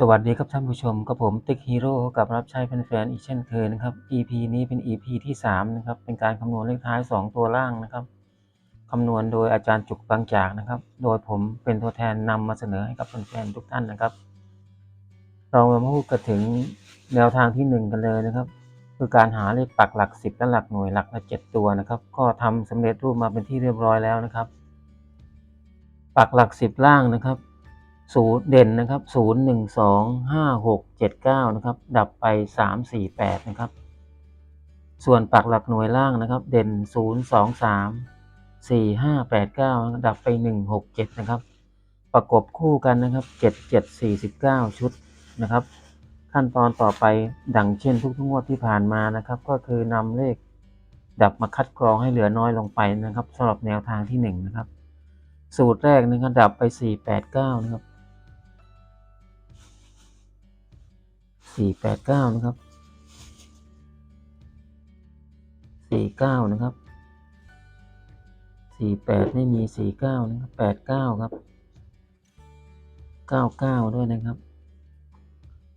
สวัสดีครับท่านผู้ชมกับผมติ๊กฮีโร่กับรับใช้แฟนๆอีกเช่นเคยนะครับ EP นี้เป็น EP ที่ 3 นะครับ เป็นการคำนวณเลขท้าย 2 ตัวล่างนะครับคำนวณโดยอาจารย์จุกบางจากนะครับ โดยผมเป็นตัวแทนนำมาเสนอให้กับแฟนๆทุกท่านนะครับ เรามาพูดกันถึงแนวทางที่ 1 กันเลยนะครับ คือการหาเลขปักหลัก 10 และหลักหน่วยหลักละ7ตัวนะครับ ก็ทำสำเร็จรูปมาเป็นที่เรียบร้อยแล้วนะครับ ปักหลัก 10 ล่างนะครับ ศูนย์เด่นนะครับศูนย์หนึ่งสองห้าหกเจ็ดเก้านะครับ ดับไปสามสี่แปดนะครับ ส่วนปักหลักหน่วยล่างนะครับ เด่นศูนย์สองสามสี่ห้าแปดเก้าดับไปหนึ่งหกเจ็ดนะครับ ประกบคู่กันนะครับเจ็ดเจ็ดสี่สิบเก้าชุดนะครับ ขั้นตอนต่อไปดังเช่นทุกๆงวดที่ผ่านมานะครับ ก็คือนำเลขดับมาคัดกรองให้เหลือน้อยลงไปนะครับสำหรับแนวทางที่หนึ่งนะครับ สูตรแรกนะครับดับไปสี่แปดเก้านะครับ สี่แปดเก้านะครับสี่เก้านะครับสี่แปดไม่มีสี่เก้านะครับแปดเก้าครับเก้าเก้าด้วยนะครับ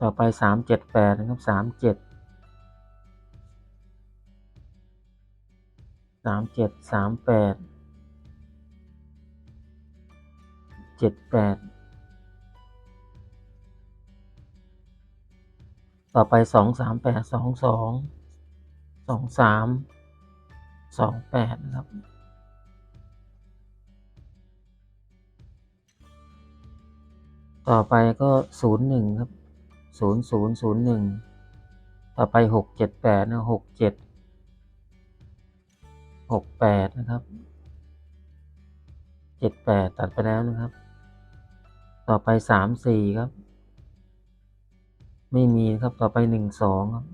ต่อไปสามเจ็ดแปดนะครับสามเจ็ดสามเจ็ดสามแปดเจ็ดแปด ต่อไปสองสามแปดสองสองสองสามสองแปดนะครับ ต่อไปก็ศูนย์หนึ่งครับศูนย์ศูนย์ศูนย์หนึ่งต่อไปหกเจ็ดแปดนะหกเจ็ดหกแปดนะครับเจ็ดแปดตัดไปแล้วนะครับ ต่อไปสามสี่ครับ ไม่มีครับต่อไปหนึ่งสองครับ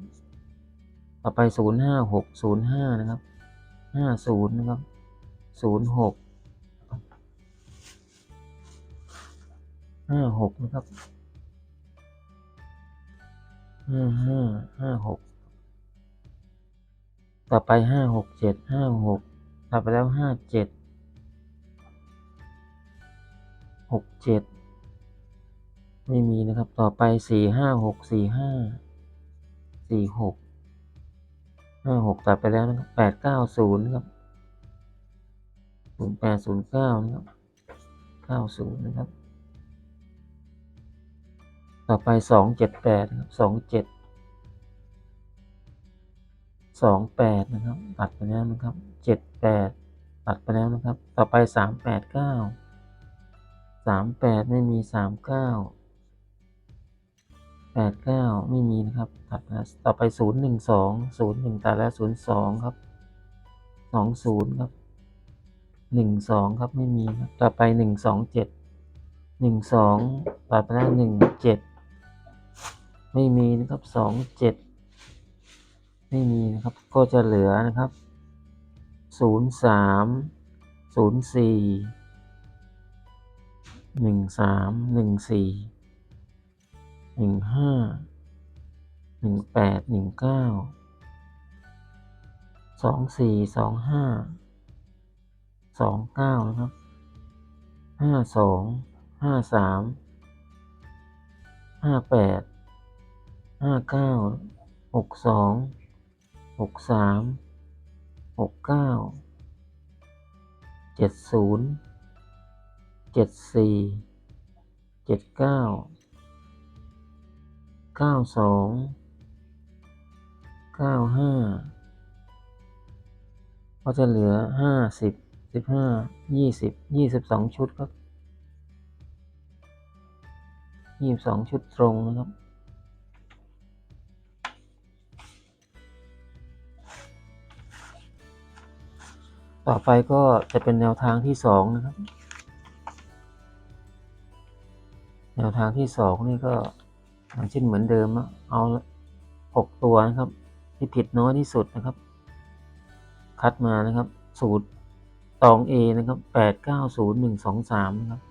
ต่อไปศูนย์ห้าหกศูนย์ห้านะครับห้าศูนย์นะครับศูนย์หกห้าหกนะครับห้าห้าห้าหกต่อไปห้าหกเจ็ดห้าหกตัดไปแล้วห้าเจ็ดหกเจ็ด ไม่มีนะครับ ต่อไปสี่ห้าหกสี่ห้าสี่หกห้าหกตัดไปแล้วนะครับแปดเก้าศูนย์ครับศูนย์แปดศูนย์เก้านะครับเก้าศูนย์นะครับ ต่อไปสองเจ็ดแปดนะครับสองเจ็ดสองแปดนะครับตัดไปแล้วนะครับเจ็ดแปดตัดไปแล้วนะครับ ต่อไปสามแปดเก้าสามแปดไม่มีสามเก้า แปดเก้าไม่มีนะครับ ตัดนะต่อไปศูนย์หนึ่งสองศูนย์หนึ่งตัดแล้วศูนย์สองครับสองศูนย์ครับหนึ่งสองครับไม่มีครับต่อไปหนึ่งสองเจ็ดหนึ่งสองตัดไปแล้วหนึ่งเจ็ดไม่มีนะครับสองเจ็ดไม่มีนะครับ ก็จะเหลือนะครับศูนย์สามศูนย์สี่หนึ่งสามหนึ่งสี่ หนึ่งห้าหนึ่งแปดหนึ่งเก้าสองสี่สองห้าสองเก้านะครับห้าสองห้าสามห้าแปดห้าเก้าหกสองหกสามหกเก้าเจ็ดศูนย์เจ็ดสี่เจ็ดเก้า เก้าสองเก้าห้าก็จะเหลือห้าสิบสิบห้ายี่สิบยี่สิบสองชุดครับยี่สิบสองชุดตรงนะครับต่อไปก็จะเป็นแนวทางที่สองนะครับ แนวทางที่สองนี่ก็ อย่างเช่นเหมือนเดิมเอาหกตัวนะครับ ที่ผิดน้อยที่สุดนะครับ คัดมานะครับ สูตรตอง A นะครับแปดเก้าศูนย์หนึ่งสองสามนะครับ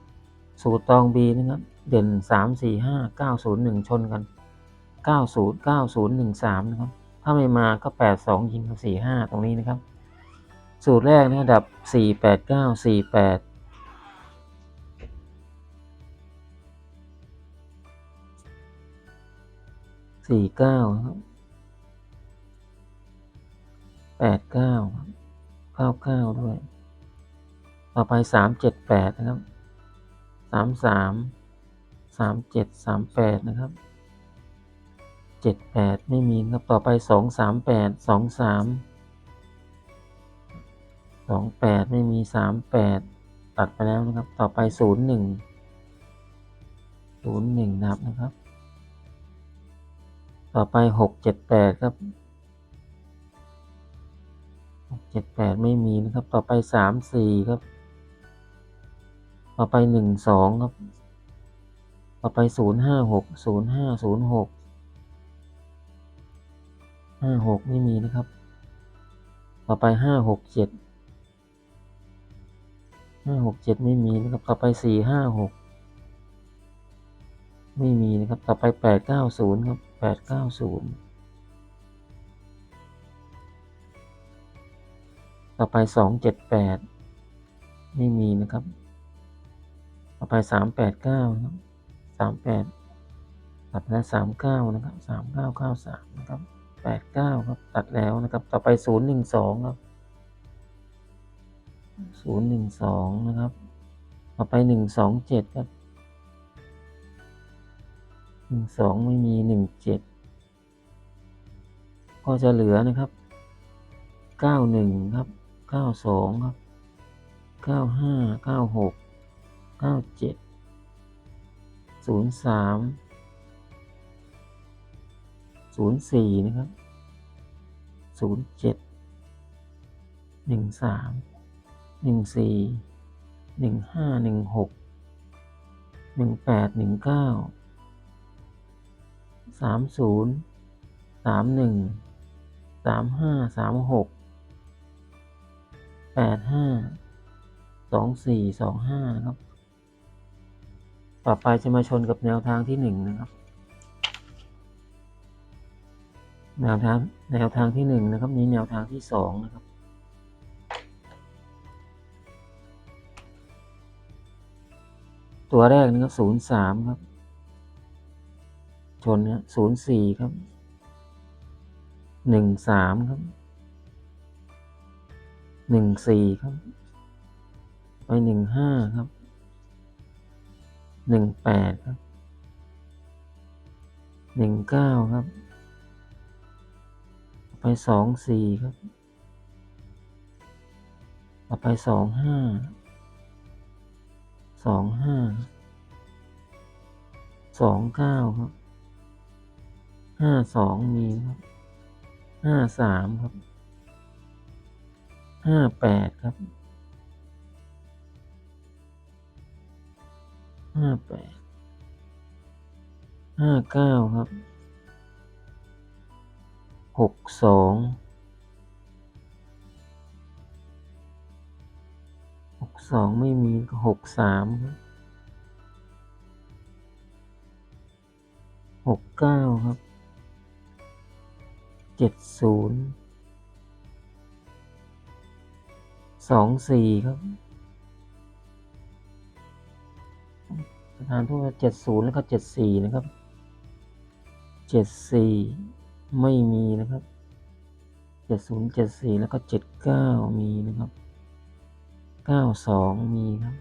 สูตรตอง B นะครับ เด่นสามสี่ห้าเก้าศูนย์หนึ่งชนกันเก้าศูนย์เก้าศูนย์หนึ่งสามนะครับ ถ้าไม่มาก็แปดสองยิงกับสี่ห้าตรงนี้นะครับ สูตรแรกนะดับสี่แปดเก้าสี่แปด สี่เก้าครับแปดเก้าครับเก้าเก้าด้วย ต่อไปสามเจ็ดแปดนะครับสามสามสามเจ็ดสามแปดนะครับเจ็ดแปดไม่มีนะครับ ต่อไปสองสามแปดสองสามสองแปดไม่มีสามแปดตัดไปแล้วนะครับ ต่อไปศูนย์หนึ่งศูนย์หนึ่งนับนะครับ ต่อไปหกเจ็ดแปดครับหกเจ็ดแปดไม่มีนะครับ ต่อไปสามสี่ครับ ต่อไปหนึ่งสองครับ ต่อไปศูนย์ห้าหกศูนย์ห้าศูนย์หกห้าหกไม่มีนะครับ ต่อไปห้าหกเจ็ดห้าหกเจ็ดไม่มีนะครับ ต่อไปสี่ห้าหกไม่มีนะครับ ต่อไปแปดเก้าศูนย์ครับ ดเก้าศูนย์ต่อไปสองเจ็ดแปดไม่มีนะครับ ต่อไปสามแปดเก้าครับสามแปดตัดแล้วสามเก้านะครับสามเก้าเก้าสามนะครับแปดเก้าครับตัดแล้วนะครับ ต่อไปศูนย์หนึ่งสองครับศูนย์หนึ่งสองนะครับ ต่อไปหนึ่งสองเจ็ดครับ หนึ่งสองไม่มีหนึ่งเจ็ดก็จะเหลือนะครับเก้าหนึ่งครับเก้าสองครับเก้าห้าเก้าหกเก้าเจ็ดศูนย์สามศูนย์สี่นะครับศูนย์เจ็ดหนึ่งสามหนึ่งสี่หนึ่งห้าหนึ่งหกหนึ่งแปดหนึ่งเก้า สามศูนย์สามหนึ่งสามห้าสามหกแปดห้าสองสี่สองห้าครับ ต่อไปจะมาชนกับแนวทางที่หนึ่งนะครับ แนวทางแนวทางที่หนึ่งนะครับ นี้แนวทางที่สองนะครับ ตัวแรกนะครับศูนย์สามครับ ชนนะศูนย์สี่ครับหนึ่งสามครับหนึ่งสี่ครับ ไปหนึ่งห้าครับหนึ่งแปดครับหนึ่งเก้าครับ ไปสองสี่ครับต่อไปสองห้าสองห้าสองเก้าครับ ห้าสองมีครับห้าสามครับห้าแปดครับห้าแปดห้าเก้าครับหกสองหกสองไม่มีก็หกสามครับหกเก้าครับ เจ็ดศูนย์สองสี่ครับประธานโทษเจ็ดศูนย์แล้วก็เจ็ดสี่นะครับเจ็ดสี่ไม่มีนะครับเจ็ดศูนย์เจ็ดสี่แล้วก็เจ็ดเก้ามีนะครับเก้าสองมีครับ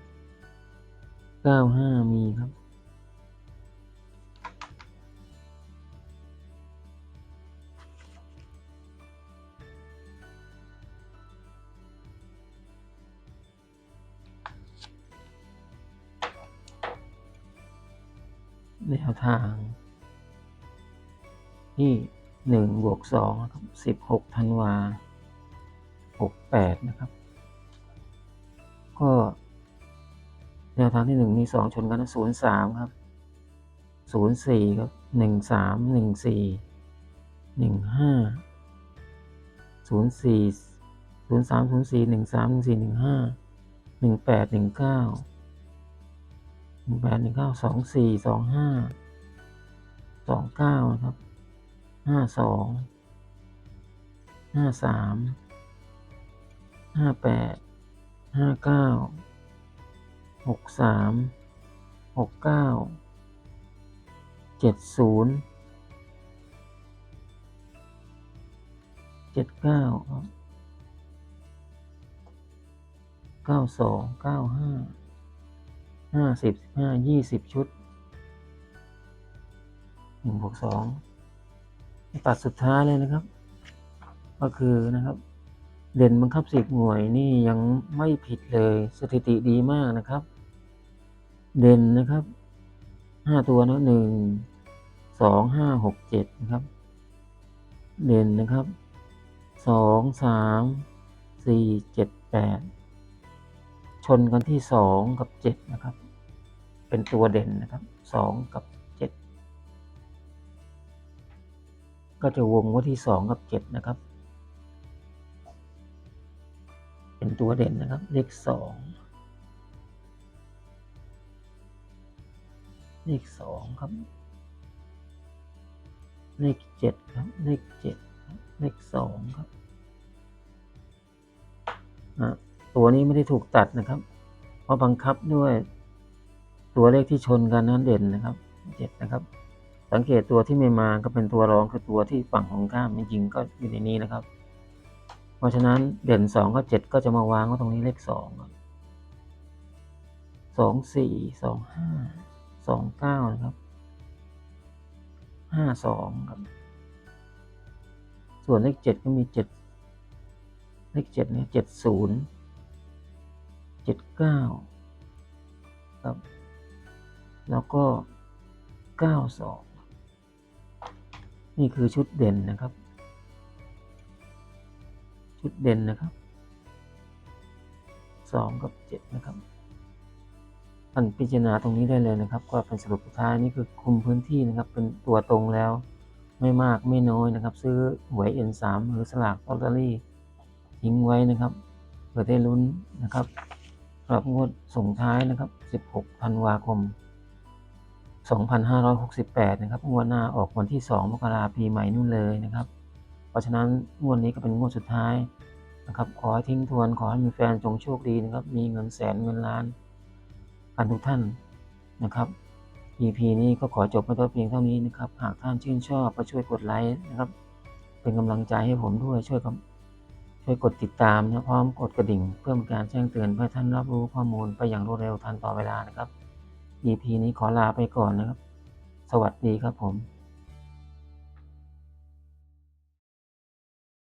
เก้าห้ามีครับ แนวทางที่หนึ่งบวกสองครับสิบหกธันวาหกแปดนะครับ ก็แนวทางที่หนึ่งมีสองชนกันศูนย์สามครับศูนย์สี่ครับหนึ่งสามหนึ่งสี่หนึ่ง หนึ่งแปดหนึ่งเก้าหนึ่งแปดหนึ่งเก้าสองสี่สองห้าสองเก้านะครับห้าสองห้าสามห้าแปดห้าเก้าหกสามหกเก้าเจ็ดศูนย์เจ็ดเก้าเก้าสองเก้าห้า ห้าสิบสิบห้ายี่สิบชุดหนึ่งบวกสองตัดสุดท้ายเลยนะครับ ก็คือนะครับ เด่นบังคับสิบหน่วยนี่ยังไม่ผิดเลยสถิติดีมากนะครับ เด่นนะครับห้าตัวนะหนึ่งสองห้าหกเจ็ดนะครับ เด่นนะครับสองสามสี่เจ็ดแปดชนกันที่สองกับเจ็ดนะครับ เป็นตัวเด่นนะครับสองกับเจ็ดก็จะวงไว่าที่สองกับเจ็ดนะครับ เป็นตัวเด่นนะครับ เลขสองเลขสองครับ เลขเจ็ดครับ เลขเจ็ดเลขสองครับตัวนี้ไม่ได้ถูกตัดนะครับ เพราะบังคับด้วย ตัวเลขที่ชนกันนั้นเด่นนะครับเจ็ดนะครับ สังเกตตัวที่ไม่มาก็เป็นตัวรองคือตัวที่ฝั่งของข้ามจริงๆก็อยู่ในนี้นะครับ เพราะฉะนั้นเด่นสองก็เจ็ดก็จะมาวางไว้ตรงนี้เลขสองสองสี่สองห้าสองเก้านะครับห้าสองครับ ส่วนเลขเจ็ดก็มีเจ็ดเลขเจ็ดเนี่ยเจ็ดศูนย์เจ็ดเก้าครับ แล้วก็เก้าสองนี่คือชุดเด่นนะครับ ชุดเด่นนะครับสองกับเจ็ดนะครับท่านพิจารณาตรงนี้ได้เลยนะครับ ก็เป็นสรุปสุดท้ายนี่คือคุมพื้นที่นะครับ เป็นตัวตรงแล้วไม่มากไม่น้อยนะครับ ซื้อหวย N3 หรือสลากลอตเตอรี่ทิ้งไว้นะครับเพื่อได้ลุ้นนะครับสำหรับงวดส่งท้ายนะครับ 16 ธันวาคม 2568 นะครับ งวดหน้าออกวันที่ 2 มกราปีใหม่นู่นเลยนะครับ เพราะฉะนั้นงวดนี้ก็เป็นงวดสุดท้ายนะครับ ขอให้ทิ้งทวน ขอให้มีแฟนจงโชคดีนะครับ มีเงินแสนเงินล้านกันทุกท่านนะครับ EP นี้ก็ขอจบมาตัวเพียงเท่านี้นะครับ หากท่านชื่นชอบก็ช่วยกดไลค์นะครับ เป็นกำลังใจให้ผมด้วย ช่วยกับช่วยกดติดตามนะพร้อมกดกระดิ่ง เพื่อเป็นการแจ้งเตือนเพื่อท่านรับรู้ข้อมูลไปอย่างรวดเร็วทันต่อเวลานะครับ EP นี้ขอลาไปก่อนนะครับ สวัสดีครับผม